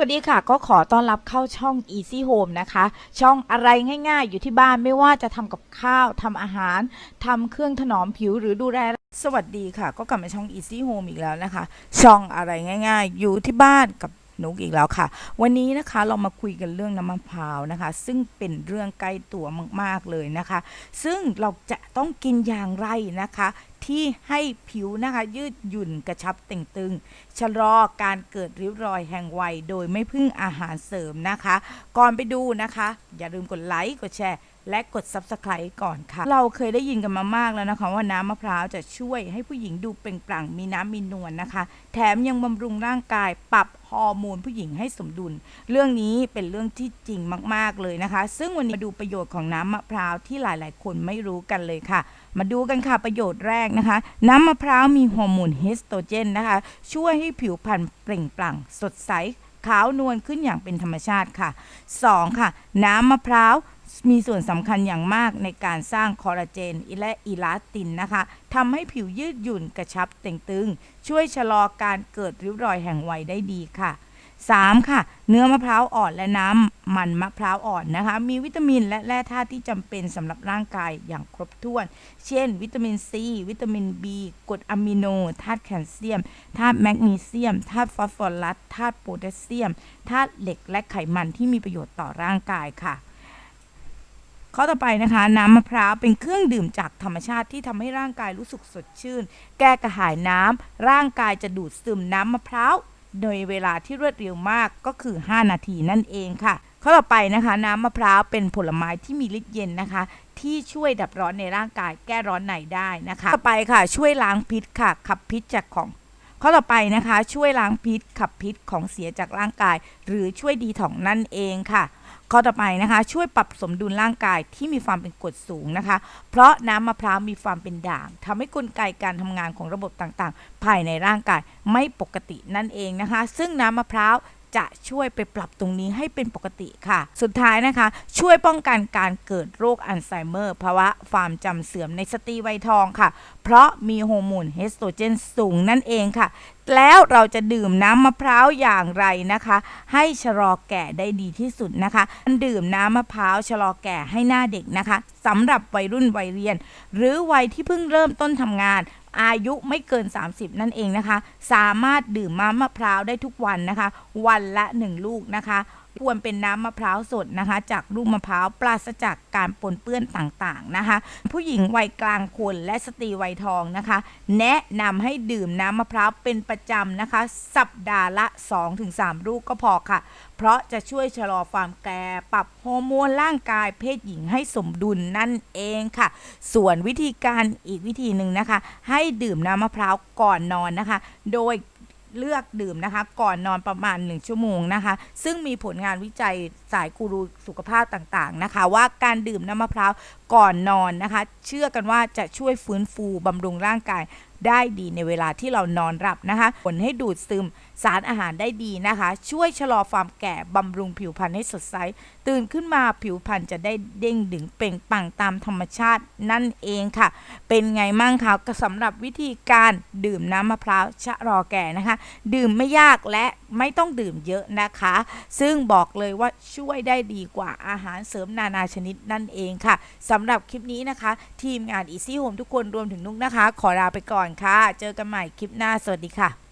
วัสดีค่ะ ก็ขอต้อนรับเข้าช่อง Easy Home นะคะ ช่องอะไรง่ายๆ อยู่ที่บ้านไม่ว่าจะทำกับข้าวทำอาหารทำเครื่องถนอมผิวหรือดูแลสวัสดีค่ะ ก็กลับมาช่อง Easy Home อีกแล้วนะคะ ช่องอะไรง่ายๆ อยู่ที่บ้านกับนุกอีกแล้วค่ะ วันนี้นะคะเรามาคุยกันเรื่องน้ำมะพร้าวนะคะ ซึ่งเป็นเรื่องใกล้ตัวมากๆเลยนะคะ ซึ่งเราจะต้องกินอย่างไรนะคะ ที่ให้ผิวนะคะยืดหยุ่นกระชับเต่งตึง ชะลอการเกิดริ้วรอยแห่งวัย โดยไม่พึ่งอาหารเสริมนะคะ ก่อนไปดูนะคะ อย่าลืมกดไลค์กดแชร์ และกด Subscribe ก่อนค่ะ เราเคยได้ยินกันมามากแล้วนะคะ ว่าน้ำมะพร้าวจะช่วยให้ผู้หญิงดูเปล่งปลั่งมีน้ำมีนวลนะคะ แถมยังบำรุงร่างกายปรับฮอร์โมนผู้หญิงให้สมดุล เรื่องนี้เป็นเรื่องที่จริงมาก ๆ เลยนะคะ ซึ่งวันนี้มาดูประโยชน์ของน้ำมะพร้าวที่หลาย ๆ คนไม่รู้กันเลยค่ะ มาดูกันค่ะประโยชน์แรกนะคะ น้ำมะพร้าวมีฮอร์โมนเฮสโตรเจนนะคะ ช่วยให้ผิวพรรณเปล่งปลั่ง สดใสขาวนวลขึ้นอย่างเป็นธรรมชาติค่ะ 2. ค่ะ น้ำมะพร้าว มีส่วนสำคัญอย่างมากในการสร้างคอลลาเจนและอิลาสตินนะคะทำให้ผิวยืดหยุ่นกระชับเต่งตึง ช่วยชะลอการเกิดริ้วรอยแห่งวัยได้ดีค่ะ 3. ค่ะ เนื้อมะพร้าวอ่อนและน้ำมันมะพร้าวอ่อนนะคะ มีวิตามินและแร่ธาตุที่จำเป็นสำหรับร่างกายอย่างครบถ้วน เช่น วิตามินซีวิตามิน B กรดอะมิโนธาตุแคลเซียมธาตุแมกนีเซียมธาตุฟอสฟอรัสธาตุโพแทสเซียมธาตุเหล็กและไขมันที่มีประโยชน์ต่อร่างกายค่ะ ข้อต่อไปนะคะ น้ำมะพร้าวเป็นเครื่องดื่มจากธรรมชาติที่ทำให้ร่างกายรู้สึกสดชื่น แก้กระหายน้ำร่างกายจะดูดซึมน้ำมะพร้าวโดยเวลาที่รวดเร็วมากก็คือ 5 นาทีนั่นเองค่ะ ข้อต่อไปนะคะ น้ำมะพร้าวเป็นผลไม้ที่มีฤทธิ์เย็นนะคะ ที่ช่วยดับร้อนในร่างกายแก้ร้อนในได้นะคะ ต่อไปค่ะ ช่วยล้างพิษค่ะ ขับพิษจากของ ข้อต่อไปนะคะ ช่วยล้างพิษขับพิษของเสียจากร่างกาย หรือช่วยดีถ่องนั่นเองค่ะข้อต่อไปนะคะ ช่วยปรับสมดุลร่างกายที่มีความเป็นกรดสูงนะคะ เพราะน้ำมะพร้าวมีความเป็นด่างทำให้กลไกการทำงานของระบบต่างๆ ภายในร่างกายไม่ปกตินั่นเองนะคะ ซึ่งน้ำมะพร้าว จะช่วยไปปรับตรงนี้ให้เป็นปกติค่ะ สุดท้ายนะคะ ช่วยป้องกันการเกิดโรคอัลไซเมอร์ภาวะความจำเสื่อมในสตรีวัยทองค่ะ เพราะมีฮอร์โมนเฮสโตรเจนสูงนั่นเองค่ะ แล้วเราจะดื่มน้ำมะพร้าวอย่างไรนะคะ ให้ชะลอแก่ได้ดีที่สุดนะคะดื่มน้ำมะพร้าวชะลอแก่ให้หน้าเด็กนะคะสำหรับวัยรุ่นวัยเรียน หรือวัยที่เพิ่งเริ่มต้นทำงาน อายุไม่เกิน 30 นั่นเองนะคะ สามารถดื่มมะมะพร้าวได้ทุกวันนะคะ วันละ 1 ลูกนะคะ ควรเป็นน้ำมะพร้าวสดนะคะ จากลูกมะพร้าวปราศจากการปนเปื้อนต่างๆนะคะ ผู้หญิงวัยกลางคนและสตรีวัยทองนะคะ แนะนำให้ดื่มน้ำมะพร้าวเป็นประจำนะคะ สัปดาห์ละ 2-3 ลูกก็พอค่ะ เพราะจะช่วยชะลอความแก่ปรับฮอร์โมนร่างกายเพศหญิงให้สมดุลนั่นเองค่ะ ส่วนวิธีการอีกวิธีหนึ่งนะคะ ให้ดื่มน้ำมะพร้าวก่อนนอนนะคะ โดย เลือกดื่มนะคะ ก่อนนอนประมาณ 1 ชั่วโมงนะคะ ซึ่งมีผลงานวิจัยสายกูรูสุขภาพต่างๆนะคะ ว่าการดื่มน้ำมะพร้าวก่อนนอนนะคะ เชื่อกันว่าจะช่วยฟื้นฟูบำรุงร่างกาย ได้ดีในเวลาที่เรานอนหลับนะคะผลให้ดูดซึมสารอาหารได้ดีนะคะ ช่วยชะลอความแก่บำรุงผิวพรรณให้สดใส ตื่นขึ้นมาผิวพรรณจะได้เด้งดึงเปล่งปังตามธรรมชาตินั่นเองค่ะ เป็นไงมั่งคะสำหรับวิธีการดื่มน้ำมะพร้าวชะลอแก่นะคะ ดื่มไม่ยากและไม่ต้องดื่มเยอะนะคะ ซึ่งบอกเลยว่าช่วยได้ดีกว่าอาหารเสริมนานาชนิดนั่นเองค่ะสำหรับคลิปนี้นะคะ ทีมงาน Easy Home ทุกคนรวมถึงนุกนะคะ ขอลาไปก่อนอนค่ะ เจอกันใหม่คลิปหน้า สวัสดีค่ะ